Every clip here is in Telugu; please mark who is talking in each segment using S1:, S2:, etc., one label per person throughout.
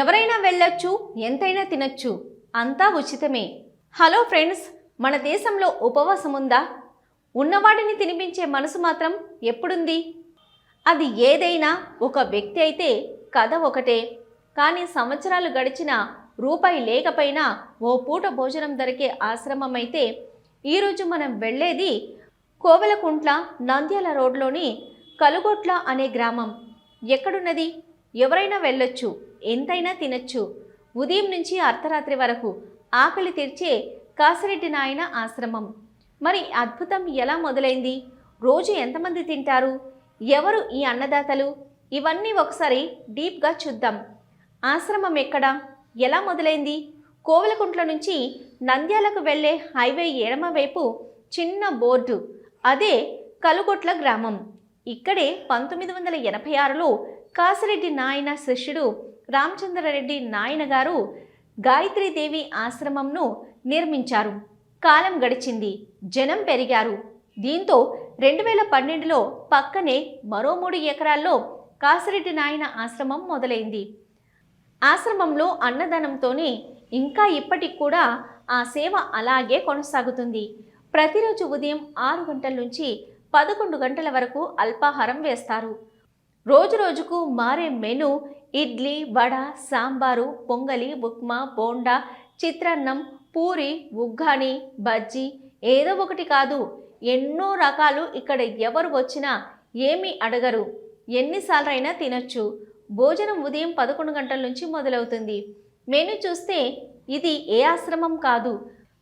S1: ఎవరైనా వెళ్ళొచ్చు ఎంతైనా తినొచ్చు అంతా ఉచితమే. హలో ఫ్రెండ్స్ మన దేశంలో ఉపవాసం ఉందా? ఉన్నవాడిని తినిపించే మనసు మాత్రం ఎప్పుడుంది? అది ఏదైనా ఒక వ్యక్తి అయితే కథ ఒకటే. కానీ సంవత్సరాలు గడిచిన రూపాయి లేకపోయినా ఓ పూట భోజనం దొరికే ఆశ్రమం అయితే ఈరోజు మనం వెళ్ళేది కోవెలకుంట్ల నంద్యాల రోడ్లోని కలుగొట్ల అనే గ్రామం. ఎక్కడున్నది? ఎవరైనా వెళ్ళొచ్చు ఎంతైనా తినొచ్చు. ఉదయం నుంచి అర్ధరాత్రి వరకు ఆకలి తీర్చే కాసిరెడ్డి నాయన ఆశ్రమం. మరి అద్భుతం ఎలా మొదలైంది? రోజు ఎంతమంది తింటారు? ఎవరు ఈ అన్నదాతలు? ఇవన్నీ ఒకసారి డీప్గా చూద్దాం. ఆశ్రమం ఎక్కడ? ఎలా మొదలైంది? కోవలకుంట్ల నుంచి నంద్యాలకు వెళ్ళే హైవే ఎడమ వైపు చిన్న బోర్డు. అదే కలుగొట్ల గ్రామం. ఇక్కడే పంతొమ్మిది వందల ఎనభై ఆరులో కాసిరెడ్డి నాయన శిష్యుడు రామచంద్రారెడ్డి నాయన గారు గాయత్రీదేవి ఆశ్రమంను నిర్మించారు. కాలం గడిచింది. జనం పెరిగారు. దీంతో రెండు వేల పన్నెండులో పక్కనే మరో మూడు ఎకరాల్లో కాసిరెడ్డి నాయన ఆశ్రమం మొదలైంది. ఆశ్రమంలో అన్నదానంతోనే ఇంకా ఇప్పటికి కూడా ఆ సేవ అలాగే కొనసాగుతుంది. ప్రతిరోజు ఉదయం ఆరు గంటల నుంచి పదకొండు గంటల వరకు అల్పాహారం వేస్తారు. రోజు రోజుకు మారే మెను ఇడ్లీ వడ సాంబారు పొంగలి ఉప్మా బోండా చిత్రాన్నం పూరి ఉగ్గాని బజ్జీ ఏదో ఒకటి కాదు. ఎన్నో రకాలు ఇక్కడ ఎవరు వచ్చినా ఏమీ అడగరు. ఎన్నిసార్లైనా తినొచ్చు. భోజనం ఉదయం పదకొండు గంటల నుంచి మొదలవుతుంది. మెను చూస్తే ఇది ఏ ఆశ్రమం కాదు.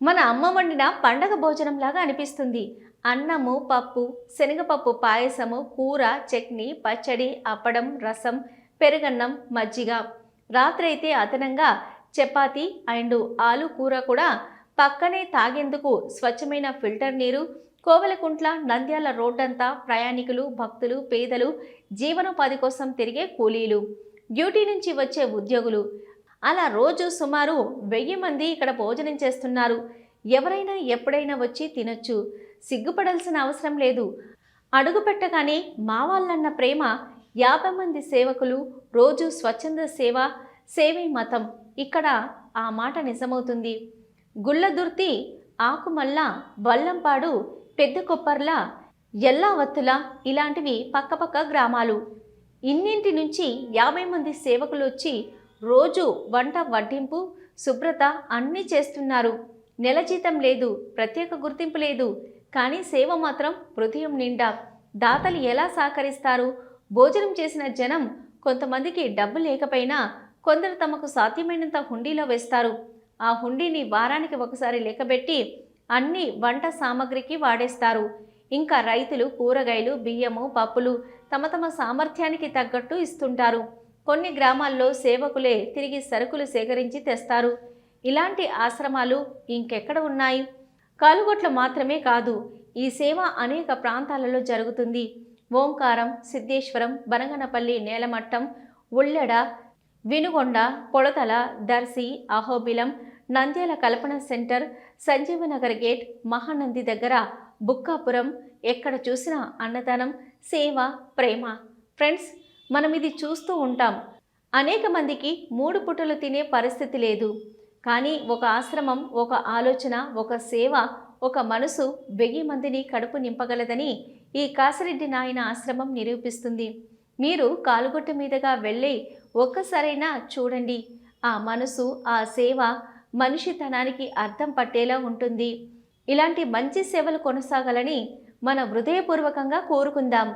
S1: మన అమ్మ వండిన పండగ భోజనంలాగా అనిపిస్తుంది. అన్నము పప్పు శనగపప్పు పాయసము కూర చట్నీ పచ్చడి అప్పడం రసం పెరుగన్నం మజ్జిగ. రాత్రైతే అదనంగా చపాతీ అండ్ ఆలు కూర కూడా పక్కనే తాగేందుకు స్వచ్ఛమైన ఫిల్టర్ నీరు కోవెలకుంట్ల నంద్యాల రోడ్డంతా ప్రయాణికులు భక్తులు పేదలు జీవనోపాధి కోసం తిరిగే కూలీలు డ్యూటీ నుంచి వచ్చే ఉద్యోగులు. అలా రోజు సుమారు వెయ్యి మంది ఇక్కడ భోజనం చేస్తున్నారు. ఎవరైనా ఎప్పుడైనా వచ్చి తినొచ్చు. సిగ్గుపడాల్సిన అవసరం లేదు. అడుగుపెట్టగానే మావాళ్ళన్న మా వాళ్ళన్న ప్రేమ యాభై మంది సేవకులు రోజు స్వచ్ఛంద సేవ సేవే మతం. ఇక్కడ ఆ మాట నిజమవుతుంది. గుళ్ళదుర్తి ఆకుమల్ల వల్లంపాడు పెద్ద కొప్పర్ల ఎల్లావత్తుల ఇలాంటివి పక్కపక్క గ్రామాలు. ఇన్నింటి నుంచి యాభై మంది సేవకులు వచ్చి రోజు వంట వడ్డింపు శుభ్రత అన్నీ చేస్తున్నారు. నెల జీతం లేదు ప్రత్యేక గుర్తింపు లేదు. కానీ సేవ మాత్రం హృదయం నిండా. దాతలు ఎలా సహకరిస్తారు? భోజనం చేసిన జనం కొంతమందికి డబ్బు లేకపోయినా కొందరు తమకు సాధ్యమైనంత హుండీలో వేస్తారు. ఆ హుండీని వారానికి ఒకసారి లెక్కబెట్టి అన్ని వంట సామాగ్రికి వాడేస్తారు. ఇంకా రైతులు కూరగాయలు బియ్యము పప్పులు తమ తమ సామర్థ్యానికి తగ్గట్టు ఇస్తుంటారు. కొన్ని గ్రామాల్లో సేవకులే తిరిగి సరుకులు సేకరించి తెస్తారు. ఇలాంటి ఆశ్రమాలు ఇంకెక్కడ ఉన్నాయి? కాలుగొట్ల మాత్రమే కాదు ఈ సేవ అనేక ప్రాంతాలలో జరుగుతుంది. ఓంకారం సిద్ధేశ్వరం బనగనపల్లి నేలమట్టం ఉల్లెడ వినుగొండ పొడతల దర్శి అహోబిలం నంద్యాల కల్పన సెంటర్ సంజీవనగర్ గేట్ మహానంది దగ్గర బుక్కాపురం ఎక్కడ చూసినా అన్నదానం సేవ ప్రేమ. ఫ్రెండ్స్ మనం ఇది చూస్తూ ఉంటాం. అనేక మందికి మూడు పుటలు తినే పరిస్థితి లేదు. కానీ ఒక ఆశ్రమం ఒక ఆలోచన ఒక సేవ ఒక మనసు వెయ్యి మందిని కడుపు నింపగలదని ఈ కాసిరెడ్డి నాయన ఆశ్రమం నిరూపిస్తుంది. మీరు కాలుగొట్ట మీదుగా వెళ్ళి ఒక్కసారైనా చూడండి. ఆ మనసు ఆ సేవ మనిషితనానికి అర్థం పట్టేలా ఉంటుంది. ఇలాంటి మంచి సేవలు కొనసాగాలని మన హృదయపూర్వకంగా కోరుకుందాం.